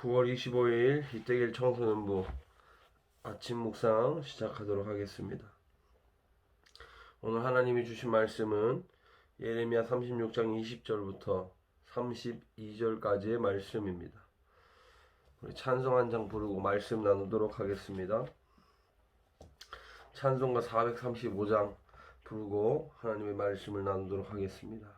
9월 25일 이태길 청소년부 아침 묵상 시작하도록 하겠습니다. 오늘 하나님이 주신 말씀은 예레미야 36장 20절부터 32절까지의 말씀입니다. 우리 찬송 한 장 부르고 말씀 나누도록 하겠습니다. 찬송가 435장 부르고 하나님의 말씀을 나누도록 하겠습니다.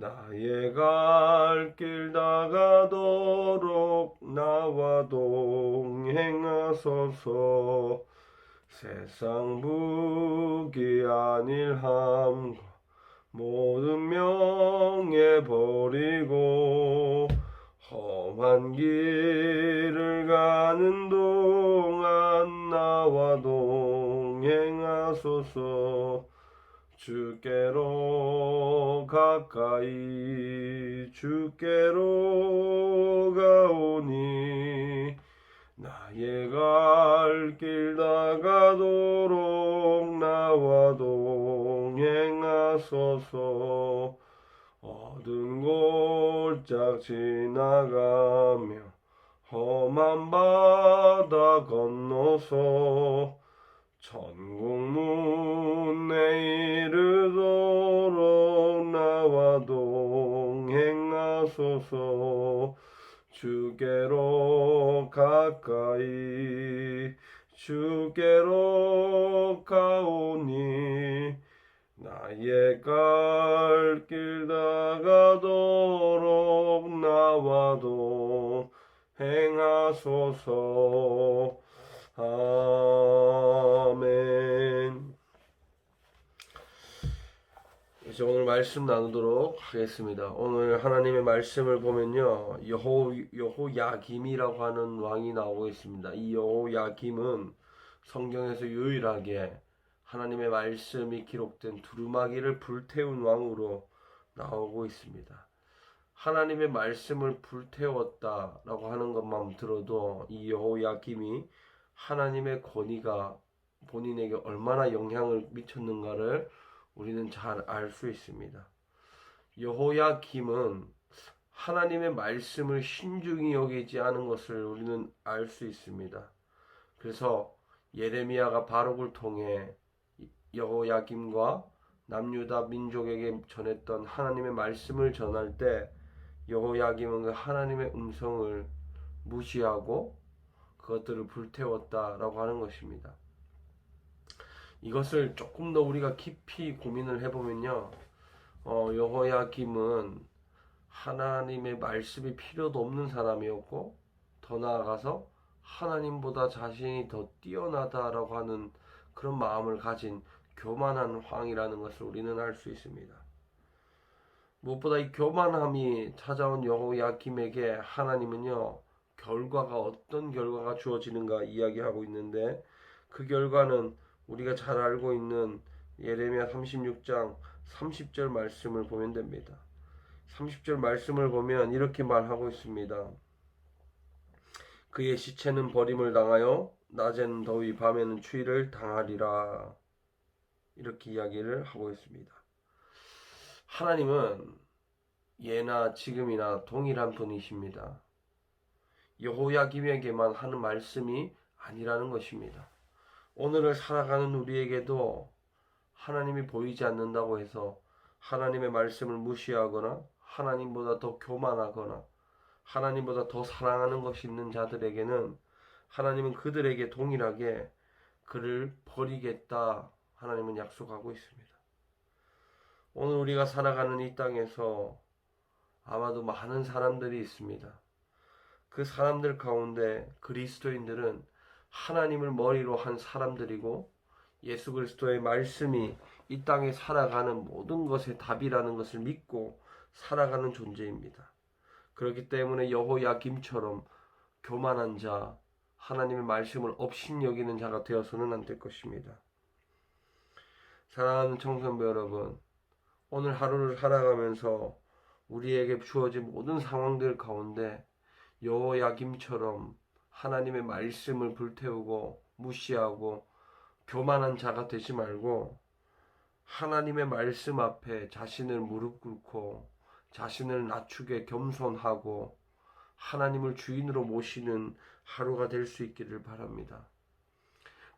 나의 갈길 다가도록 나와 동행하소서. 세상 무기 아닐함과 모든 명예 버리고 험한 길을 가는 동안 나와 동행하소서 주께로 가까이 주께로 가오니 나의 갈길 다가도록 나와 동행하소서. 어두운 골짝 지나가며 험한 바다 건너서 천국 문에 이르도록 나와 동행하소서. 주께로 가까이 주께로 가오니 나의 갈 길 다가도록 나와 동행하소서 아멘. 이제 오늘 말씀 나누도록 하겠습니다. 오늘 하나님의 말씀을 보면요, 여호 여호야김이라고 하는 왕이 나오고 있습니다. 이 여호야김은 성경에서 유일하게 하나님의 말씀이 기록된 두루마기를 불태운 왕으로 나오고 있습니다. 하나님의 말씀을 불태웠다라고 하는 것만 들어도 이 여호야김이 하나님의 권위가 본인에게 얼마나 영향을 미쳤는가를 우리는 잘 알 수 있습니다. 여호야김은 하나님의 말씀을 신중히 여기지 않은 것을 우리는 알 수 있습니다. 그래서 예레미야가 바록을 통해 여호야김과 남유다 민족에게 전했던 하나님의 말씀을 전할 때 여호야김은 그 하나님의 음성을 무시하고 그것들을 불태웠다라고 하는 것입니다. 이것을 조금 더 우리가 깊이 고민을 해보면요, 어, 여호야김은 하나님의 말씀이 필요도 없는 사람이었고, 더 나아가서 하나님보다 자신이 더 뛰어나다라고 하는 그런 마음을 가진 교만한 왕이라는 것을 우리는 알 수 있습니다. 무엇보다 이 교만함이 찾아온 여호야김에게 하나님은요, 결과가 어떤 결과가 주어지는가 이야기하고 있는데 그 결과는 우리가 잘 알고 있는 예레미야 36장 30절 말씀을 보면 됩니다. 30절 말씀을 보면 이렇게 말하고 있습니다. 그의 시체는 버림을 당하여 낮에는 더위 밤에는 추위를 당하리라. 이렇게 이야기를 하고 있습니다. 하나님은 예나 지금이나 동일한 분이십니다. 여호야김에게만 하는 말씀이 아니라는 것입니다. 오늘을 살아가는 우리에게도 하나님이 보이지 않는다고 해서 하나님의 말씀을 무시하거나 하나님보다 더 교만하거나 하나님보다 더 사랑하는 것이 있는 자들에게는 하나님은 그들에게 동일하게 그를 버리겠다 하나님은 약속하고 있습니다. 오늘 우리가 살아가는 이 땅에서 아마도 많은 사람들이 있습니다. 그 사람들 가운데 그리스도인들은 하나님을 머리로 한 사람들이고 예수 그리스도의 말씀이 이 땅에 살아가는 모든 것의 답이라는 것을 믿고 살아가는 존재입니다. 그렇기 때문에 여호야김처럼 교만한 자, 하나님의 말씀을 업신여기는 자가 되어서는 안 될 것입니다. 사랑하는 청소년부 여러분, 오늘 하루를 살아가면서 우리에게 주어진 모든 상황들 가운데 여호야김처럼 하나님의 말씀을 불태우고 무시하고 교만한 자가 되지 말고 하나님의 말씀 앞에 자신을 무릎 꿇고 자신을 낮추게 겸손하고 하나님을 주인으로 모시는 하루가 될 수 있기를 바랍니다.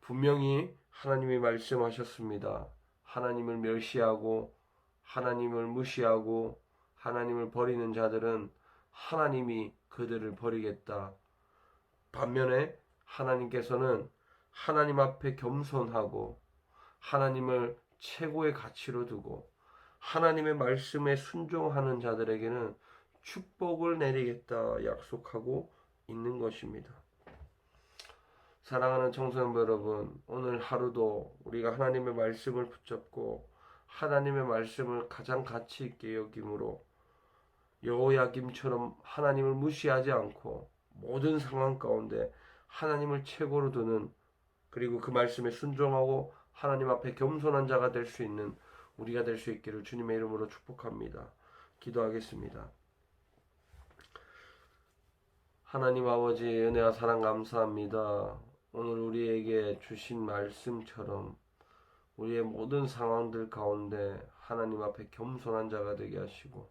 분명히 하나님이 말씀하셨습니다. 하나님을 멸시하고 하나님을 무시하고 하나님을 버리는 자들은 하나님이 그들을 버리겠다. 반면에 하나님께서는 하나님 앞에 겸손하고 하나님을 최고의 가치로 두고 하나님의 말씀에 순종하는 자들에게는 축복을 내리겠다 약속하고 있는 것입니다. 사랑하는 청소년 여러분, 오늘 하루도 우리가 하나님의 말씀을 붙잡고 하나님의 말씀을 가장 가치 있게 여김으로 여호야김처럼 하나님을 무시하지 않고 모든 상황 가운데 하나님을 최고로 두는 그리고 그 말씀에 순종하고 하나님 앞에 겸손한 자가 될 수 있는 우리가 될 수 있기를 주님의 이름으로 축복합니다. 기도하겠습니다. 하나님 아버지 은혜와 사랑 감사합니다. 오늘 우리에게 주신 말씀처럼 우리의 모든 상황들 가운데 하나님 앞에 겸손한 자가 되게 하시고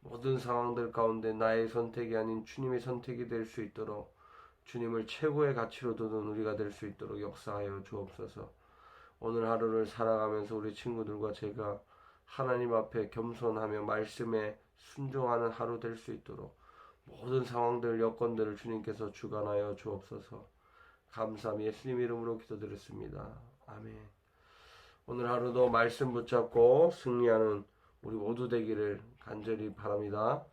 모든 상황들 가운데 나의 선택이 아닌 주님의 선택이 될 수 있도록 주님을 최고의 가치로 두는 우리가 될 수 있도록 역사하여 주옵소서. 오늘 하루를 살아가면서 우리 친구들과 제가 하나님 앞에 겸손하며 말씀에 순종하는 하루 될 수 있도록 모든 상황들 여건들을 주님께서 주관하여 주옵소서. 감사함 예수님 이름으로 기도드렸습니다. 아멘. 오늘 하루도 말씀 붙잡고 승리하는 우리 모두 되기를 간절히 바랍니다.